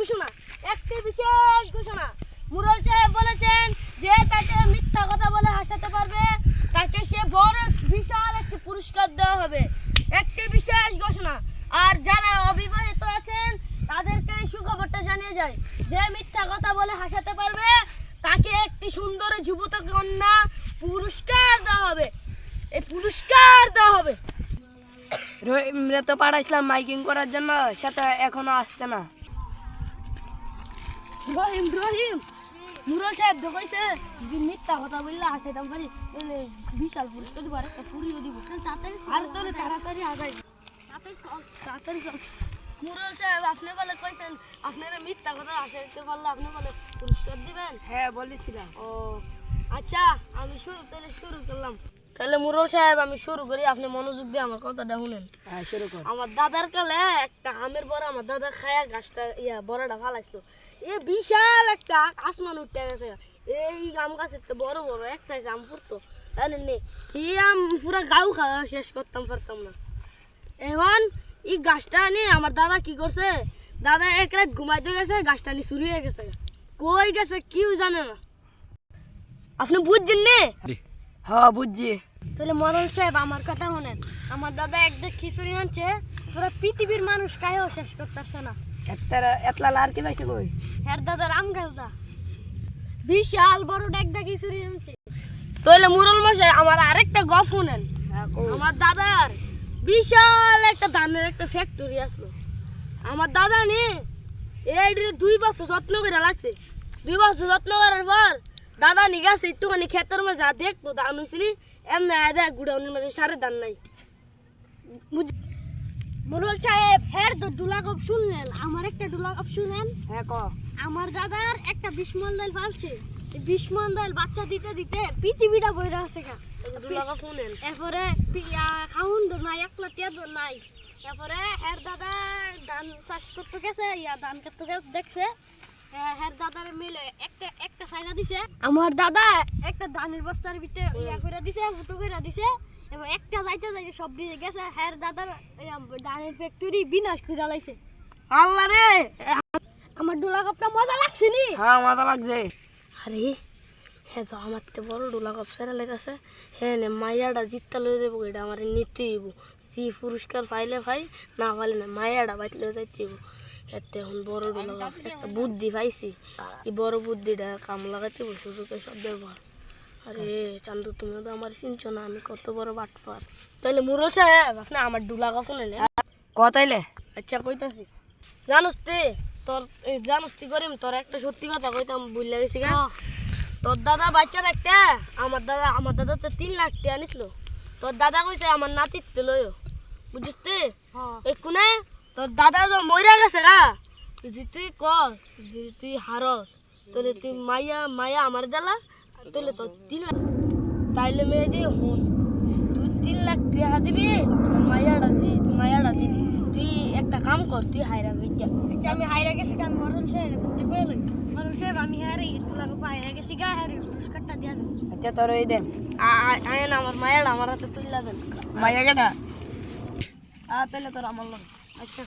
ঘোষণা, একটি বিশেষ ঘোষণা। মুরল সাহেব বলেছেন যে তাকে মিথ্যা কথা বলে হাসাতে পারবে, তাকে সে বড়, বিশাল একটি পুরস্কার দেওয়া হবে। একটি বিশেষ ঘোষণা। আর যারা অবিবাহিত আছেন, তাদেরকে এই সুখবরটা জানিয়ে যায়, যে মিথ্যা কথা বলে হাসাতে পারবে, তাকে একটি সুন্দর যুবতী কন্যা পুরস্কার দেওয়া হবে। এই পুরস্কার দেওয়া হবে। রহিমরে তো পাঠাইছিলাম মাইকিং করার জন্য সেটা এখনও আসছে না। রহিম রহিম মুরল সাহেব দেখাইছে যে মিথ্যা কথা বললে হাসাইতাম পারি তাহলে বিশাল পুরস্কার দিব আর একটা ফুরিও দিব। আর তাহলে তাড়াতাড়ি আগাই। তাড়াতাড়ি চল। মুরল সাহেব আপনি বলে কইছেন আপনারা মিথ্যা কথা হাসাইতে পারলে আপনি বলে পুরস্কার দিবেন? হ্যাঁ বলেছিলাম। ও আচ্ছা আমি শুরু তাহলে শুরু করলাম। তাহলে মুরল সাহেব আমি শুরু করি। আপনি মনোযোগ দিয়ে আমার কথাটা শুনেন। হ্যাঁ শুরু কর আমার দাদার কালে একটা আমের বড় আমার দাদা খায়া গাছটা ইয়া বড়টা ফালাইছিল। এ বিশাল একটা আসমান উঠে গেছে। এই আম গাছের তো বড় বড় এক সাইজ আম ফুটতো। জানেন নি? এই আম পুরা গাও খাওয়া শেষ করতাম পারতাম না। এখন এই গাছটা নিয়ে আমার দাদা কি করছে? দাদা এক রাত ঘুমাইতে গেছে গাছটা নিয়ে চুরি হয়ে গেছে। কই গেছে কেউ জানে না। আপনি বুঝছেন নে? হ্যাঁ বুঝছি। তাহলে মরল সাহেব আমার কথা শোনেন। আমার দাদা একটা খিচুড়ি আনছে পুরো পৃথিবীর মানুষ কায়ও শেষ করতেছে না। এতলা আর কি পাইছে কই? হ্যার দাদা রাম গাছদা বিশাল বড় ডাকদা খিচুড়ি আনছে। তাহলে মুরল মশাই আমার আরেকটা গপ শুনেন। হ্যাঁ আমার দাদার বিশাল একটা ধানের একটা ফ্যাক্টরি আসলো। আমার দাদা নে এই দুই বছর যত্ন করে লাগছে। দুই বছর যত্ন করার পর দাদা নি গেছে একটুখানি ক্ষেতের মাঝে যা দেখতো ধান হয়েছিলি এমনি দেখ গুড়াউনির মাঝে সারে ধান নাই। মুরল সাহেব ফের তো ডুলা গপ শুনলেন। আমার একটা ডুলা গপ শুনেন? হ্যাঁ ক। আমার দাদার একটা বাচ্চা দিতে দিতে পৃথিবীটা বইরা আছে গা। এরপরে পি- আহ, খাউন দো নাই একলা দো নাই। এরপরে হের দাদা ধান চাষ করতে গেছে ইয়া ধান করতে গেছে দেখছে। হ্যাঁ, দিছে। আমার দাদা একটা ধানের বস্তার ভিতরে ইয়া করে দিছে ফুটো করে দিছে এবং একটা যাইতে যাইতে সব দিয়ে গেছে। হের দাদার ধানের ফ্যাক্টরি বিনাশ করে লাইছে। আল্লাহ রে! আমার ডোলা কাপটা মজা লাগছে নি? হ্যাঁ মাথা লাগছে। আরে হ্যাঁ তো আমার তো বড় ডোলা কাপ সেরা লেগেছে হ্যাঁ নে মায়াটা জিততে লয়ে যাব এটা আমার নিতে হইব। যে পুরস্কার পাইলে ভাই না পাইলে না মায়াটা বাইতে লয়ে যাইতে এতে এখন বড় একটা বুদ্ধি পাইছি। এই বড় বুদ্ধিটা কাম সুযোগে সব ব্যবহার। আরে চান্দু তুমি তো আমার চিনছো না আমি কত বড় বাটপার। তাহলে মুরল সাহেব আপনি আমার ডোলা কতাইলে আচ্ছা কইতাছি। জানোস তে তোর জানোস তুই করিম তোর একটা সত্যি কথা কইতাম বুঝলে গেছি গা। তোর দাদা বাচ্চার একটা আমার দাদা আমার দাদা তো তিন লাখ টাকা আনিছিল তোর দাদা কইছে আমার নাতির তো লইও। বুঝছিস তে এই কোনে তোর দাদা তো মইরা গেছে গা। যদি তুই কর যদি তুই হারস তাহলে তুই মাইয়া মাইয়া আমার দেলা তাহলে তোর তিন লাখ। তাইলে মেয়ে দিয়ে হুন। তুই তিন লাখ টাকা দিবি মায়াটা দি মায়াটা দিবি তুই একটা কাম কর তুই হাইরা যাইয়া আচ্ছা আমি হাইরা গেছি গা মরণ সাহেব বলতে পেলে মরণ সাহেব আমি হারে তোলাকে হাইরা গেছি গা হারে পুরস্কারটা দিয়া দেন। আচ্ছা তোর ওই দে। আয় না আমার মায়াটা আমার হাতে তুললা দেন। মাইয়া কেটা আ তাহলে তোর আমার লগে। আচ্ছা